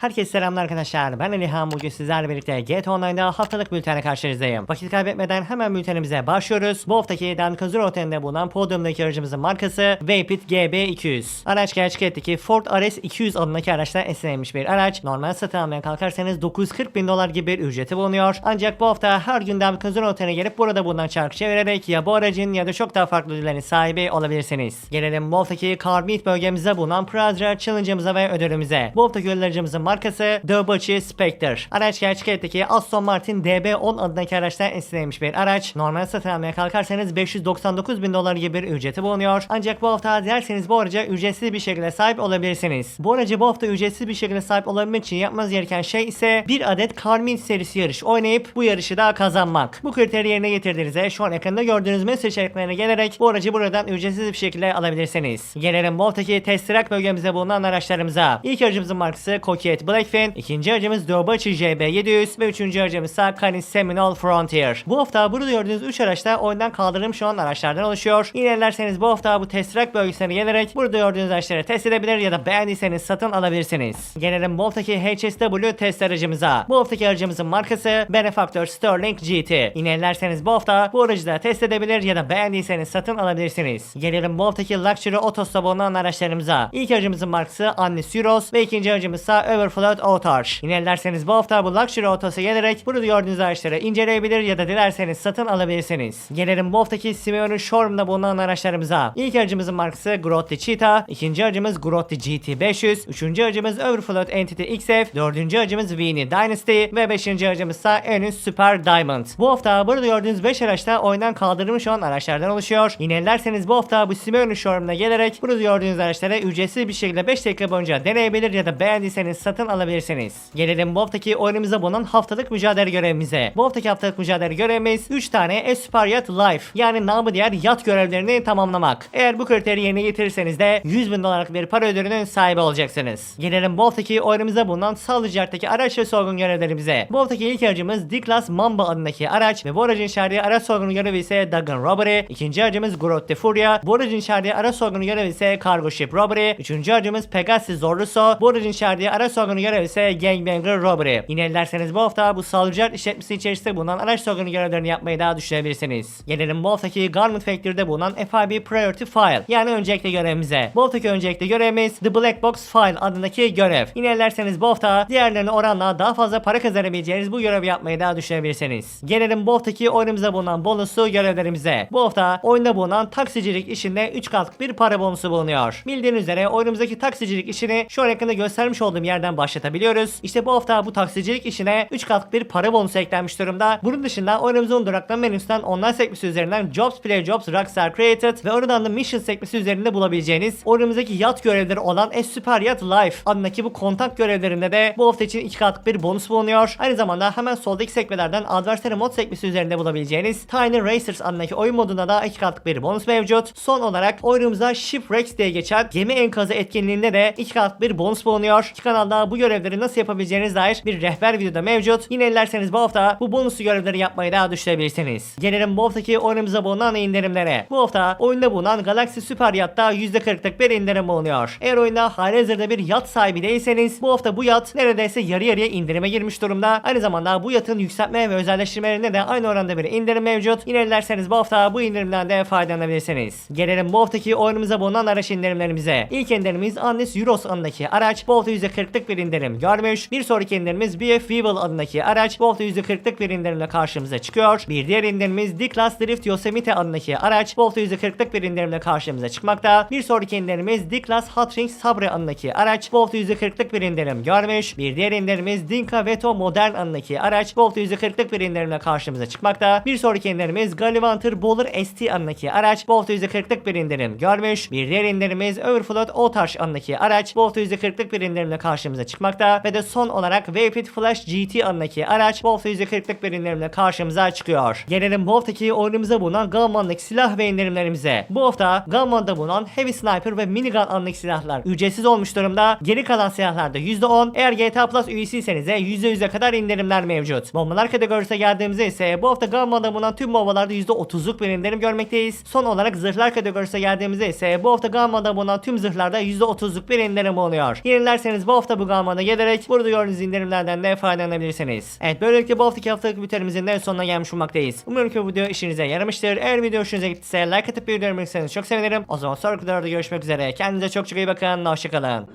Herkese selamlar arkadaşlar. Ben Alihan. Bugün sizlerle birlikte GTA Online'da haftalık bültenle karşınızdayım. Vakit kaybetmeden hemen bültenimize başlıyoruz. Bu haftaki Dankazur Oteli'nde bulunan podyumdaki aracımızın markası Vapid GB200. Araç gerçek hayattaki Ford RS 200 adındaki araçtan esinlenmiş bir araç. Normal satın almaya kalkarsanız 940 bin dolar gibi bir ücreti bulunuyor. Ancak bu hafta her gün Dankazur Oteli'ne gelip burada bulunan çarkı çevirerek ya bu aracın ya da çok daha farklı ödüllerin sahibi olabilirsiniz. Gelelim bu haftaki Car Meet bölgemizde bulunan Prazra Challenge'ımıza ve ödülümüze. Bu haftaki ödül aracımızın markası Döbacı Spectre. Araç gerçek hayattaki Aston Martin DB10 adındaki araçtan esinlenmiş bir araç. Normal satın almaya kalkarsanız 599 bin dolar gibi bir ücreti bulunuyor. Ancak bu hafta dilerseniz bu araca ücretsiz bir şekilde sahip olabilirsiniz. Bu aracı bu hafta ücretsiz bir şekilde sahip olabilmek için yapmanız gereken şey ise bir adet Car Meet serisi yarış oynayıp bu yarışı da kazanmak. Bu kriteri yerine getirdiğinizde şu an ekranda gördüğünüz mesaj işaretlerine gelerek bu aracı buradan ücretsiz bir şekilde alabilirsiniz. Gelelim bu haftaki test track bölgemizde bulunan araçlarımıza. İlk aracımızın markası Coquette Blackfin, ikinci aracımız Dobachi JB700 ve üçüncü aracımız ise Canis Seminole Frontier. Bu hafta burada gördüğünüz 3 araçta oyundan kaldırılmış olan araçlardan oluşuyor. İlerlerseniz bu hafta bu test track bölgesine gelerek burada gördüğünüz araçları test edebilir ya da beğendiyseniz satın alabilirsiniz. Gelelim bu haftaki HSW test aracımıza. Bu haftaki aracımızın markası Benefactor Sterling GT. İlerlerseniz bu hafta bu aracı da test edebilir ya da beğendiyseniz satın alabilirsiniz. Gelelim bu haftaki Luxury Autos'ta bulunan araçlarımıza. İlk aracımızın markası Annis Euros ve ikinci aracımız ise Overflow Autar. İlerlerseniz bu hafta bu Luxury Autos'a gelerek burada gördüğünüz araçları inceleyebilir ya da dilerseniz satın alabilirsiniz. Gelelim bu haftaki Simeon'un showroom'da bulunan araçlarımıza. İlk aracımızın markası Grotti Cheetah, ikinci aracımız Grotti GT500, üçüncü aracımız Overflow Entity XF, dördüncü aracımız Vini Dynasty ve beşinci aracımız ise Enus Super Diamond. Bu hafta burada gördüğünüz 5 araçta oyundan kaldırılmış olan araçlardan oluşuyor. İlerlerseniz bu hafta bu Simeon'un showroom'una gelerek burada gördüğünüz araçlara ücretsiz bir şekilde 5 dakika boyunca deneyebilir ya da beğendiyseniz satın alabilirsiniz. Gelelim bu haftaki oyunumuza bulunan haftalık mücadele görevimize. Bu haftaki haftalık mücadele görevimiz 3 tane Esper Yacht Life yani namı diğer yat görevlerini tamamlamak. Eğer bu kriteri yerine getirirseniz de 100 bin dolarlık bir para ödülünün sahibi olacaksınız. Gelelim bu haftaki oyunumuza bulunan Salıcak'taki araç ve sorgun görevlerimize. Bu haftaki ilk aracımız D-Class Mamba adındaki araç ve bu aracın şerdiği araç sorgunu görevi ise Dagon Robbery. İkinci aracımız Grotte Furia. Bu aracın şerdiği araç sorgunu görevi ise Cargo Ship Robbery. Üçüncü aracımız Pegasus Zorluso. Bu aracın şerdiği araç sorgunu görevi ise Gangbanger Robbery. Yine ilerseniz bu hafta bu Salıcak işletmesi içerisinde bulunan araç sorgunu görevlerini yapmayı daha düşünebilirsiniz. Gelelim bu haftaki Garment Factory'de bulunan FIB Priority File yani öncelikli görevimize. Bu haftaki öncelikli görevimiz The Black Box File adındaki görev. Yine ilerseniz bu hafta diğerlerine oranla daha fazla para kazanabileceğiniz bu görevi yapmayı daha düşünebilirsiniz. Gelelim bu haftaki oyunumuza bulunan bonuslu görevlerimize. Bu hafta oyunda bulunan taksicilik işinde 3 katlık bir para bonusu bulunuyor. Bildiğiniz üzere oyunumuzdaki taksicilik işini şu an ekranda göstermiş olduğum yerden başlatabiliyoruz. İşte bu hafta bu taksicilik işine 3 katlık bir para bonusu eklenmiş durumda. Bunun dışında oyunumuzun duraklama menüsünden online sekmesi üzerinden Jobs Play Jobs Rockstar Created ve oradan da Mission sekmesi üzerinde bulabileceğiniz oyunumuzdaki yat görevleri olan Es Super Yacht Life adındaki bu kontak görevlerinde de bu hafta için 2 katlık bir bonus bulunuyor. Aynı zamanda hemen soldaki sekmelerden Adversary Mod sekmesi üzerinde bulabileceğiniz Tiny Racers adındaki oyun modunda da 2 katlık bir bonus mevcut. Son olarak oyunumuza Shipwrecks diye geçen gemi enkazı etkinliğinde de 2 katlık bir bonus bulunuyor. İki kanalda bu görevleri nasıl yapabileceğiniz dair bir rehber videoda mevcut. Yine ilerseniz bu hafta bu bonuslu görevleri yapmayı daha düşünebilirsiniz. Gelelim bu haftaki oyunumuza bulunan indirimlere. Bu hafta oyunda bulunan Galaxy Super Yacht'ta %40'lık bir indirim bulunuyor. Eğer oyunda halihazırda bir yat sahibi değilseniz bu hafta bu yat neredeyse yarı yarıya indirime girmiş durumda. Aynı zamanda bu yatın yükseltme ve özelleştirmelerinde de aynı oranda bir indirim mevcut. Yine ilerseniz bu hafta bu indirimden de faydalanabilirsiniz. Gelelim bu haftaki oyunumuza bulunan araç indirimlerimize. İlk indirimimiz Andes Euros adındaki araç bu hafta %40'lık bir indirim görmüş. Bir sonraki indirimimiz BF Weevil adındaki araç bu hafta %40'lık bir indirimle karşımıza çıkıyor. Bir diğer indirimimiz D-Class Drift Yosemite adındaki araç bu hafta %40'lık bir indirimle karşımıza çıkmakta. Bir sonraki indirimimiz D-Class Hot Rings Sabre adındaki araç bu hafta %40'lık bir indirim görmüş. Bir diğer indirimimiz Dinka Veto Modern adındaki araç bu hafta %40'lık bir indirimle karşımıza çıkmakta. Bir sonraki indirimimiz Gallivanter Bowler ST adındaki araç bu hafta %40'lık bir indirim görmüş. Bir diğer indirimimiz Overflow Otaş adındaki araç bu hafta %40'lık bir indirimle karşımıza çıkmakta. Ve de son olarak Vapid Flash GT adındaki araç hafta %40'lık bir indirimle karşımıza çıkıyor. Gelelim bu haftaki oyunumuza bulunan Gunman'daki silah ve indirimlerimize. Bu hafta Gunman'da bulunan Heavy Sniper ve Minigun adındaki silahlar ücretsiz olmuş durumda. Geri kalan silahlarda %10. Eğer GTA Plus üyesiyseniz de %100'e kadar indirimler mevcut. Bombalar kategorisine geldiğimizde ise bu hafta Gunman'da bulunan tüm bombalarda %30'luk bir indirim görmekteyiz. Son olarak zırhlar kategorisine geldiğimizde ise bu hafta Gunman'da bulunan tüm zırhlarda %30'luk bir indirim bulunuyor. Yenilerseniz bu hafta bu uygulamalarına gelerek burada gördüğünüz indirimlerden de faydalanabilirsiniz. Evet böylelikle bu haftaki haftalık bültenimizin de sonuna gelmiş bulmaktayız. Umarım ki bu video işinize yaramıştır. Eğer video hoşunuza gittiyse like atıp bildirim verirseniz çok sevinirim. O zaman sonraki videoda görüşmek üzere. Kendinize çok çok iyi bakın. Hoşçakalın.